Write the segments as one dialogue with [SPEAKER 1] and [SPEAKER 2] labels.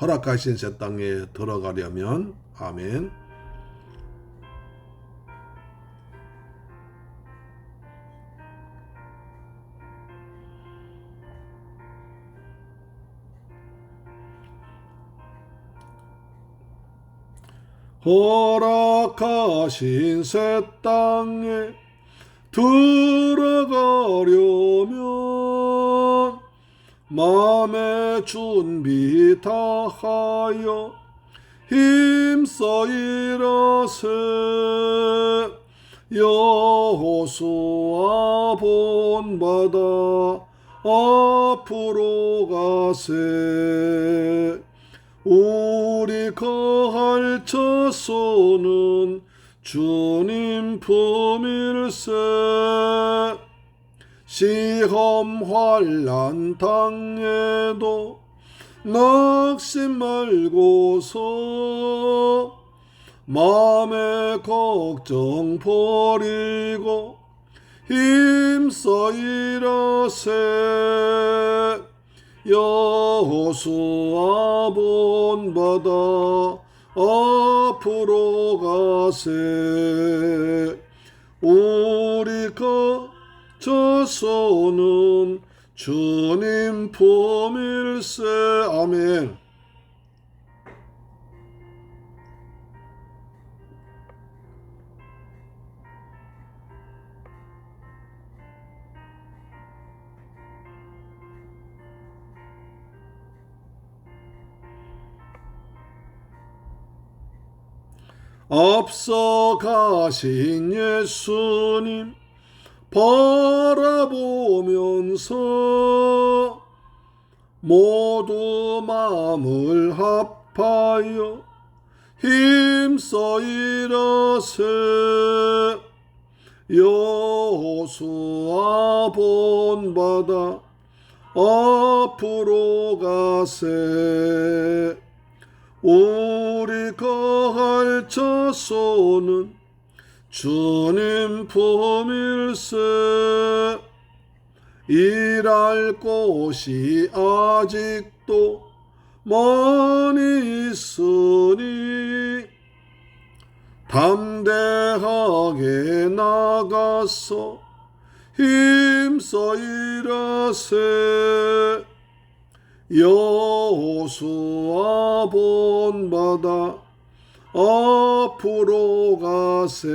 [SPEAKER 1] 허락하신 새 땅에 들어가려면 아멘. 허락하신 새 땅에 들어가려면 마음의 준비 다하여 힘써 일어세. 여호수아 본받아 앞으로 가세. 우리 거할 처소는 주님 품일세 시험 환란 당에도 낙심 말고서 마음의 걱정 버리고 힘써 일하세. 여호수아 본받아 앞으로 가세. 우 리 거처소는 주님 품일세. 아멘. 앞서 가신 예수님 바라보면서 모두 마음을 합하여 힘써 일하세. 여호수아 본받아 앞으로 가세. 우리 거할 처소는 주님 품일세 일할 곳이 아직도 많이 있으니 담대하게 나가서 힘써 일하세. 여호수아 본받아 앞으로 가세.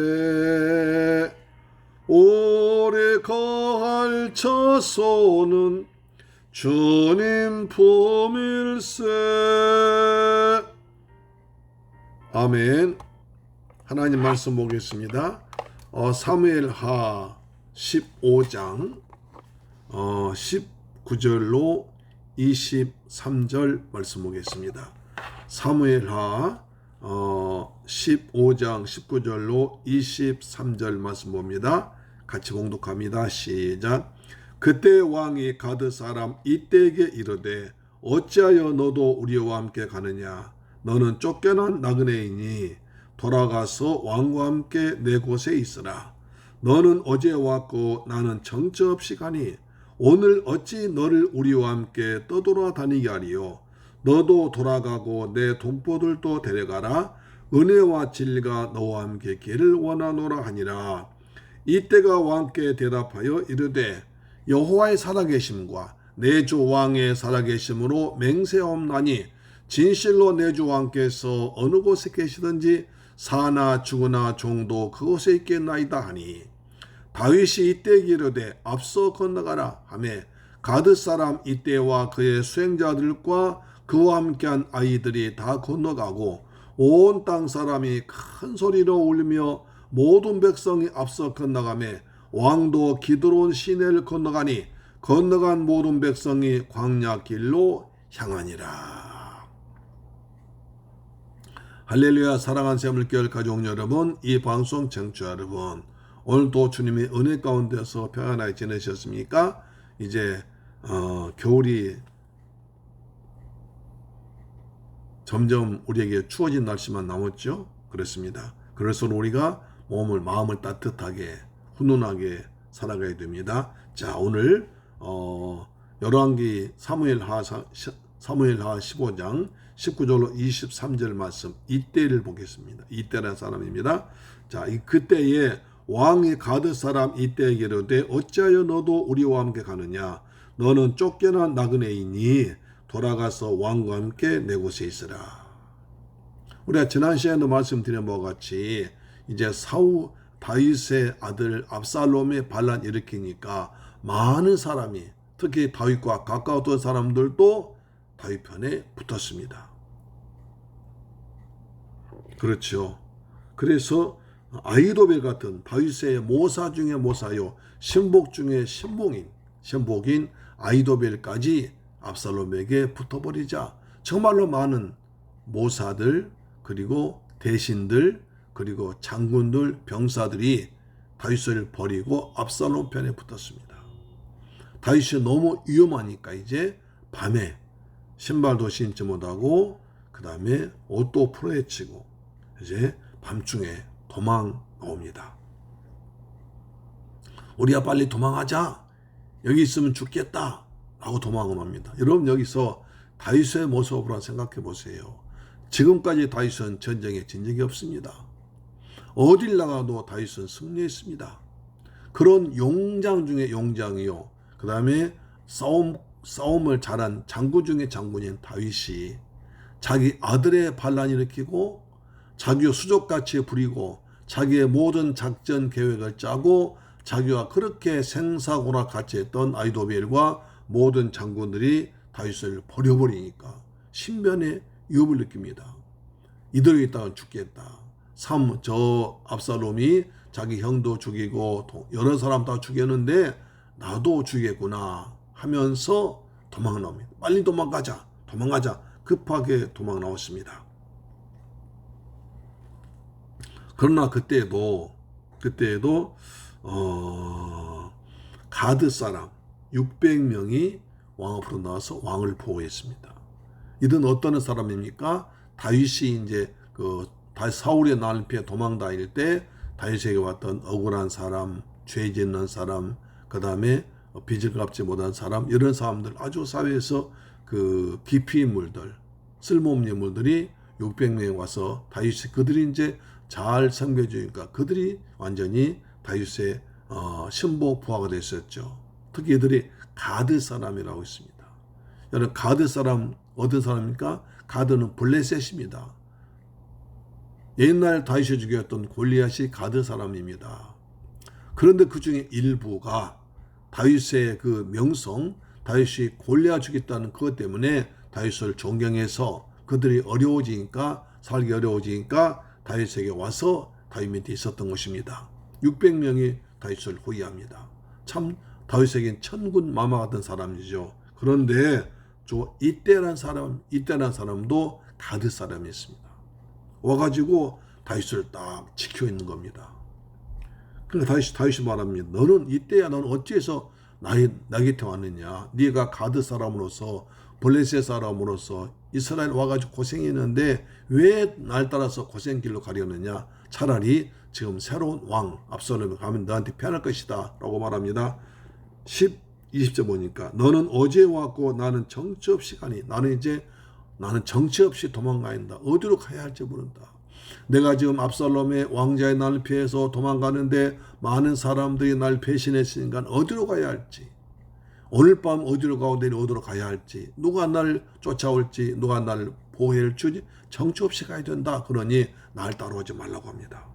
[SPEAKER 1] 오래 거할 처소는 주님 품일세. 아멘. 하나님 말씀 보겠습니다. 어, 사무엘하 15장 어, 19절로 23절 말씀 보겠습니다. 사무엘하 어, 15장 19절로 23절 말씀 봅니다. 같이 공독합니다. 시작. 그때 왕이 가드 사람 이때에게 이르되 어찌하여 너도 우리와 함께 가느냐 너는 쫓겨난 나그네이니 돌아가서 왕과 함께 내 곳에 있으라 너는 어제 왔고 나는 정처 없이 가니 오늘 어찌 너를 우리와 함께 떠돌아 다니게 하리요 너도 돌아가고 내 동포들도 데려가라. 은혜와 진리가 너와 함께 길을 원하노라 하니라. 이때가 왕께 대답하여 이르되 여호와의 살아계심과 내 주 왕의 살아계심으로 맹세하옵나니 진실로 내 주 왕께서 어느 곳에 계시든지 사나 죽으나 종도 그곳에 있겠나이다 하니. 다윗이 이때 기르되 앞서 건너가라 하매 가드 사람 이때와 그의 수행자들과 그와 함께한 아이들이 다 건너가고 온 땅 사람이 큰 소리로 울며 모든 백성이 앞서 건너가매 왕도 기드론 시내를 건너가니 건너간 모든 백성이 광야 길로 향하니라. 할렐루야 사랑하는 샘물교회 가족 여러분 이 방송 청취자 여러분 오늘도 주님의 은혜 가운데서 평안하게 지내셨습니까? 이제 어, 겨울이 점점 우리에게 추워진 날씨만 남았죠. 그렇습니다. 그래서 우리가 몸을 마음을 따뜻하게 훈훈하게 살아가야 됩니다. 자 오늘 어, 열왕기 사무엘 하 사무엘 하 15장 19절로 23절 말씀 이때를 보겠습니다. 이때라는 사람입니다. 자, 이 그때에 왕이 가드 사람 이때에게 이르되 어찌하여 너도 우리와 함께 가느냐 너는 쫓겨난 나그네이니 돌아가서 왕과 함께 내 곳에 있으라. 우리가 지난 시간에도 말씀드린 바와 같이 이제 사우 다윗의 아들 압살롬의 반란 일으키니까 많은 사람이 특히 다윗과 가까웠던 사람들도 다윗 편에 붙었습니다. 그렇죠. 그래서 아이도벨 같은 다윗의 모사 중에 모사요 신복 중에 신복인 신복인 아이도벨까지 압살롬에게 붙어버리자 정말로 많은 모사들 그리고 대신들 그리고 장군들 병사들이 다윗을 버리고 압살롬 편에 붙었습니다. 다윗이 너무 위험하니까 이제 밤에 신발도 신지 못하고 그 다음에 옷도 풀어헤치고 이제 밤중에 도망 나옵니다. 우리가 빨리 도망하자. 여기 있으면 죽겠다. 라고 도망을 합니다. 여러분 여기서 다윗의 모습으로 생각해 보세요. 지금까지 다윗은 전쟁에 진 적이 없습니다. 어딜 나가도 다윗은 승리했습니다. 그런 용장 중에 용장이요. 그 다음에 싸움, 싸움을 잘한 장군 중에 장군인 다윗이 자기 아들의 반란 일으키고 자기의 수족같이 부리고 자기의 모든 작전 계획을 짜고 자기와 그렇게 생사고나 같이 했던 아이도벨과 모든 장군들이 다윗을 버려버리니까 신변의 위협을 느낍니다. 이대로 있다가 죽겠다. 3. 저 압살롬이 자기 형도 죽이고 여러 사람 다 죽였는데 나도 죽겠구나 하면서 도망 나옵니다. 빨리 도망가자. 도망가자. 급하게 도망 나왔습니다. 그러나 그때도 그때도 어, 가드 사람 600명이 왕 앞으로 나와서 왕을 보호했습니다. 이든 어떤 사람입니까? 다윗이 이제 그 사울의 난피에 도망 다닐 때 다윗에게 왔던 억울한 사람, 죄 짓는 사람, 그 다음에 빚을 갚지 못한 사람 이런 사람들 아주 사회에서 그 깊이 인물들 쓸모없는 인물들이 600명이 와서 다윗이 그들이 이제 잘 상배주니까 그들이 완전히 다윗의 어, 신복 부하가 됐었죠. 특히 이들이 가드 사람이라고 있습니다. 여러분 가드 사람 어떤 사람입니까? 가드는 블레셋입니다. 옛날 다윗이 죽였던 골리앗이 가드 사람입니다. 그런데 그 중에 일부가 다윗의 그 명성, 다윗이 골리앗 죽였다는 그것 때문에 다윗을 존경해서 그들이 어려워지니까 살기 어려워지니까 다윗에게 와서 다윗 밑에 있었던 것입니다. 600명이 다윗을 호위합니다. 참 다윗에겐 천군 마마 같은 사람이죠. 그런데 저 이때란 사람, 이때란 사람도 가드 사람이었습니다. 와가지고 다윗을 딱 지켜 있는 겁니다. 그러니까 다윗이, 다윗이 말합니다. 너는 이때야 너는 어찌해서 나의, 나 곁에 왔느냐. 네가 가드 사람으로서 블레셋 사람으로서 이스라엘 와가지고 고생했는데 왜 날 따라서 고생 길로 가려느냐? 차라리 지금 새로운 왕 압살롬이 가면 너한테 편할 것이다 라고 말합니다. 10, 20절 보니까 너는 어제 왔고 나는 정치 없이 가니 나는 이제 나는 정치 없이 도망가야 한다. 어디로 가야 할지 모른다. 내가 지금 압살롬의 왕자의 날 피해서 도망가는데 많은 사람들이 날 배신했으니까 어디로 가야 할지 오늘 밤 어디로 가고 내일 어디로 가야 할지 누가 날 쫓아올지 누가 날 보호를 주지 정처 없이 가야 된다. 그러니 날 따라오지 말라고 합니다.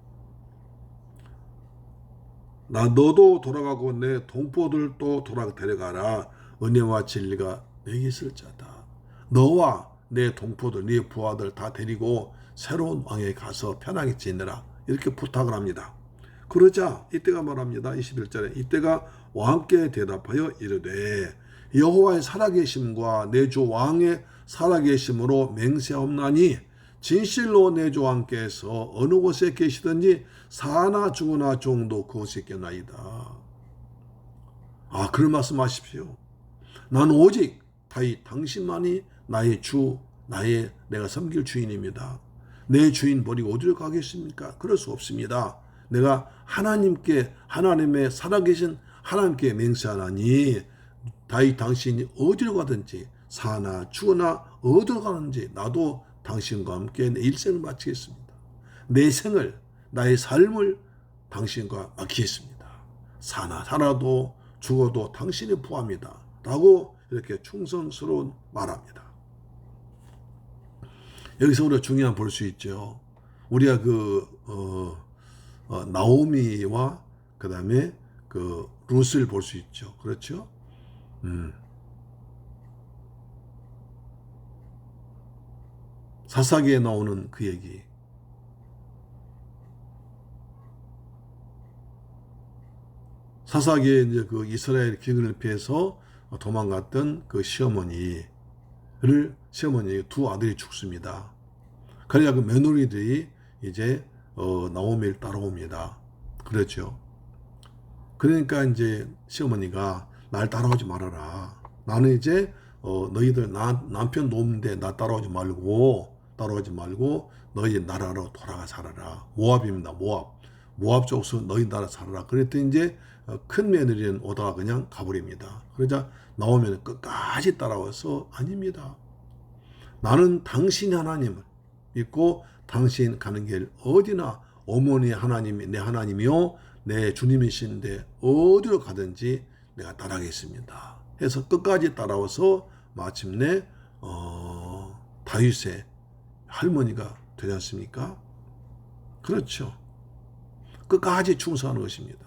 [SPEAKER 1] 나 너도 돌아가고 내 동포들도 돌아 데려가라. 은혜와 진리가 내게 있을 자다. 너와 내 동포들, 네 부하들 다 데리고 새로운 왕에 가서 편하게 지내라. 이렇게 부탁을 합니다. 그러자 이때가 말합니다. 21절에 이때가 왕께 대답하여 이르되 여호와의 살아계심과 내 주 왕의 살아계심으로 맹세하옵나니 진실로 내주 왕께서 어느 곳에 계시든지 사나 죽으나 종도 그곳에 있겠나이다. 아 그런 말씀하십시오. 나는 오직 다이 당신만이 나의 주 나의 내가 섬길 주인입니다. 내 주인 버리고 어디로 가겠습니까? 그럴 수 없습니다. 내가 하나님께 하나님의 살아계신 하나님께 맹세하나니 다이 당신이 어디로 가든지 사나 죽으나 어디로 가는지 나도 당신과 함께 내 일생을 마치겠습니다. 내 생을 나의 삶을 당신과 맡기겠습니다. 사나 살아도 죽어도 당신이 부합니다. 라고 이렇게 충성스러운 말합니다. 여기서 우리가 중요한 볼 수 있죠. 우리가 그 어, 어, 나오미와 그 다음에 그 룻을 볼수 있죠. 그렇죠? 음. 사사기에 나오는 그 얘기. 사사기에 이제 그 이스라엘 기근을 피해서 도망갔던 그 시어머니를 시어머니 두 아들이 죽습니다. 그래야 그 며느리들이 이제 어, 나오미를 따라옵니다. 그렇죠. 그러니까 이제 시어머니가 날 따라오지 말아라. 나는 이제 어, 너희들 나, 남편 돕는데 나 따라오지 말고 따라오지 말고 너희 나라로 돌아가 살아라. 모압입니다. 모압. 모압 쪽에서 너희 나라 살아라. 그랬더니 이제 어, 큰 며느리는 오다가 그냥 가버립니다. 그러자 나오면 끝까지 따라와서 아닙니다. 나는 당신 하나님을 믿고 당신 가는 길 어디나 어머니 하나님이 내 하나님이요 내 주님이신데 어디로 가든지 내가 따라가겠습니다. 해서 끝까지 따라와서 마침내 어, 다윗의 할머니가 되지 않습니까? 그렇죠. 끝까지 충성하는 것입니다.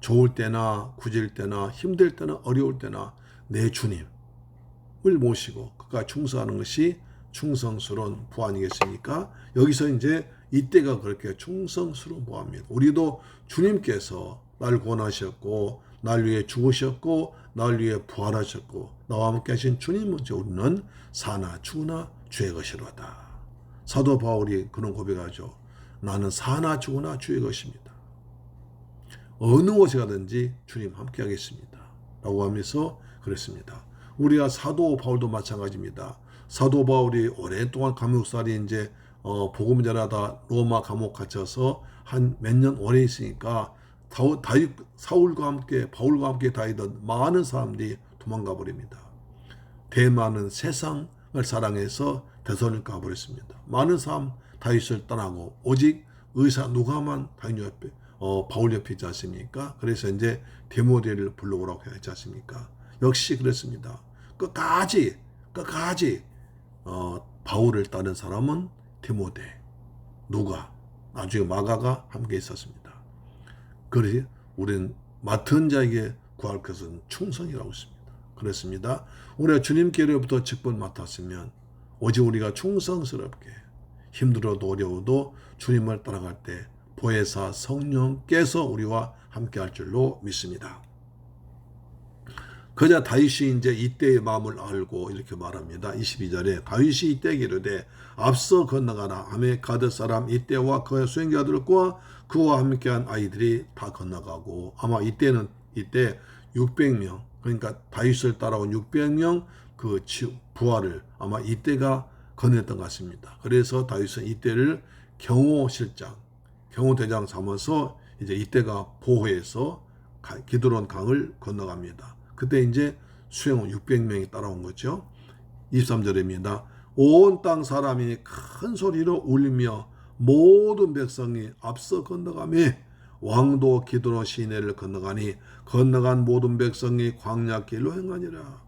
[SPEAKER 1] 좋을 때나 굳을 때나 힘들 때나 어려울 때나 내 주님을 모시고 끝까지 충성하는 것이 충성스러운 부 아니겠습니까? 여기서 이제 이때가 그렇게 충성스러운 부합니다. 우리도 주님께서 날 구원하셨고 날 위해 죽으셨고 날 위해 부활하셨고 나와 함께 하신 주님은 우리는 사나 죽으나 주의 것이로다. 사도 바울이 그런 고백하죠. 나는 사나 죽으나 주의 것입니다. 어느 곳에 가든지 주님 함께 하겠습니다. 라고 하면서 그랬습니다. 우리가 사도 바울도 마찬가지입니다. 사도 바울이 오랫동안 감옥살이 이제 어, 복음 전하다 로마 감옥 갇혀서 한 몇 년 오래 있으니까 다윗 사울과 함께 바울과 함께 다니던 많은 사람들이 도망가 버립니다. 대만은 세상을 사랑해서 대선을 가버렸습니다. 많은 사람 다윗을 떠나고 오직 의사 누가만 다윗 옆에 어, 바울 옆에 있지 않습니까? 그래서 이제 데모데를 불러오라고 했지 않습니까? 역시 그랬습니다. 끝까지 끝까지 어, 바울을 따른 사람은 디모데, 누가, 나중에 마가가 함께 있었습니다. 그래서 우리는 맡은 자에게 구할 것은 충성이라고 했습니다. 그렇습니다. 우리가 주님께로부터 직분 맡았으면 오직 우리가 충성스럽게 힘들어도 어려워도 주님을 따라갈 때 보혜사 성령께서 우리와 함께 할 줄로 믿습니다. 그자 다윗이 이제 이때의 마음을 알고 이렇게 말합니다. 22절에 다윗이 이때 기르되 앞서 건너가라 아메 가드 사람 이때와 그의 수행자들과 그와 함께한 아이들이 다 건너가고 아마 이때는 이때 600명 그러니까 다윗을 따라온 600명 그 부하를 아마 이때가 건넸던 것 같습니다. 그래서 다윗은 이때를 경호실장, 경호대장 삼아서 이제 이때가 보호해서 기드론 강을 건너갑니다. 그때 이제 수행원 600명이 따라온 거죠. 23절입니다. 온 땅 사람이 큰 소리로 울며 모든 백성이 앞서 건너가며 왕도 기도로 시내를 건너가니 건너간 모든 백성이 광야길로 행하니라.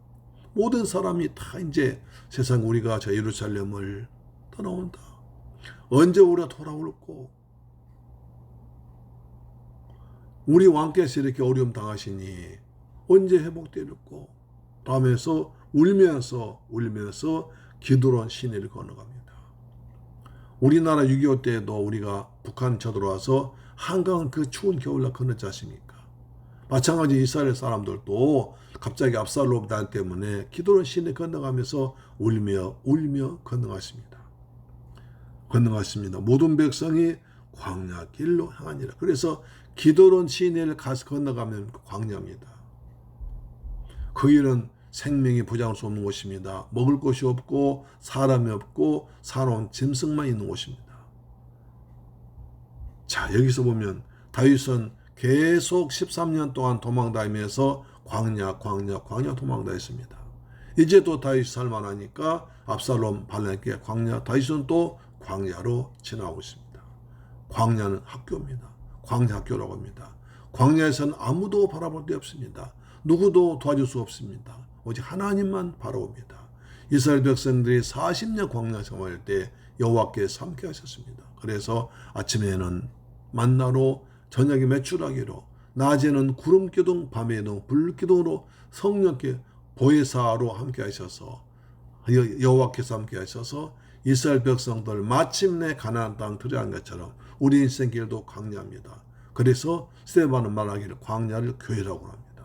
[SPEAKER 1] 모든 사람이 다 이제 세상 우리가 저 예루살렘을 떠나온다. 언제 우리가 돌아올고 우리 왕께서 이렇게 어려움 당하시니 언제 회복될고 라면서 울면서 울면서 기도론 시내를 건너갑니다. 우리나라 6.25 때도 우리가 북한 쳐들어와서 한강은 그 추운 겨울날 건너지 않습니까? 마찬가지 이스라엘 사람들도 갑자기 압살롬 단 때문에 기도론 시내 건너가면서 울며 울며 건너갔습니다. 건너갔습니다. 모든 백성이 광야 길로 향하니라. 그래서 기도론 시내를 가서 건너가면 광야입니다. 거기는 생명이 보장할 수 없는 곳입니다. 먹을 것이 없고 사람이 없고 사놓은 짐승만 있는 곳입니다. 자 여기서 보면 다윗은 계속 13년 동안 도망다니면서 광야 광야 광야 도망다녔습니다. 이제 또 다윗 살만하니까 압살롬 발란께 광야 다윗은 또 광야로 지나고 있습니다. 광야는 학교입니다. 광야 학교라고 합니다. 광야에서는 아무도 바라볼 데 없습니다. 누구도 도와줄 수 없습니다. 오직 하나님만 바라봅니다. 이스라엘 백성들이 40년 광야 생활할 때 여호와께서 함께 하셨습니다. 그래서 아침에는 만나로 저녁에 매출하기로 낮에는 구름 기둥 밤에는 불 기둥으로 성령께 보혜사로 함께 하셔서 여- 여호와께서 함께 하셔서 이스라엘 백성들 마침내 가나안 땅 들어간 것처럼 우리 인생길도 광야입니다. 그래서 스테반은 말하기를 광야를 교회라고 합니다.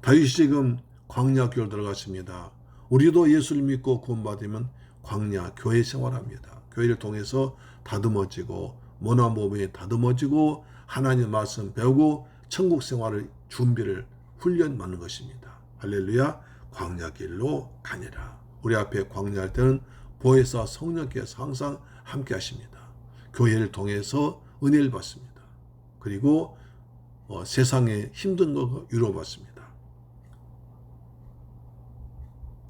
[SPEAKER 1] 다윗이 지금 광야 교회 들어갔습니다. 우리도 예수를 믿고 구원받으면 광야 교회 생활합니다. 교회를 통해서 다듬어지고 모난 몸이 다듬어지고 하나님 말씀 배우고 천국 생활을 준비를 훈련 받는 것입니다. 할렐루야 광야 길로 가니라. 우리 앞에 광야할 때는 보혜사 성령께서 항상 함께 하십니다. 교회를 통해서 은혜를 받습니다. 그리고 어, 세상에 힘든 거 위로받습니다.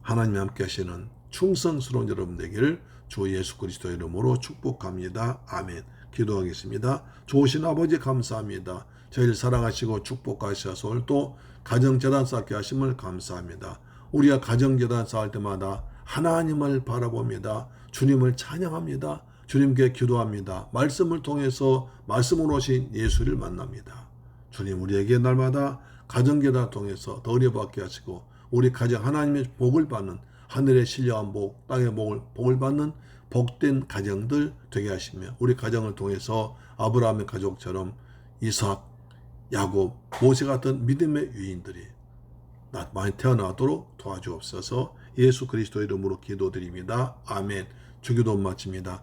[SPEAKER 1] 하나님 함께 하시는 충성스러운 여러분 되기를 주 예수 그리스도 이름으로 축복합니다. 아멘. 기도하겠습니다. 좋으신 아버지 감사합니다. 저희를 사랑하시고 축복하셔서 오늘 또 가정재단 쌓게 하심을 감사합니다. 우리가 가정재단 쌓을 때마다 하나님을 바라봅니다. 주님을 찬양합니다. 주님께 기도합니다. 말씀을 통해서 말씀으로 오신 예수를 만납니다. 주님 우리에게 날마다 가정계단 통해서 더 은혜받게 하시고 우리 가정 하나님의 복을 받는 하늘의 신령한 복, 땅의 복을, 복을 받는 복된 가정들 되게 하시며 우리 가정을 통해서 아브라함의 가족처럼 이삭, 야곱, 모세 같은 믿음의 유인들이 나- 많이 태어나도록 도와주옵소서 예수 그리스도 이름으로 기도드립니다. 아멘. 주기도 마칩니다.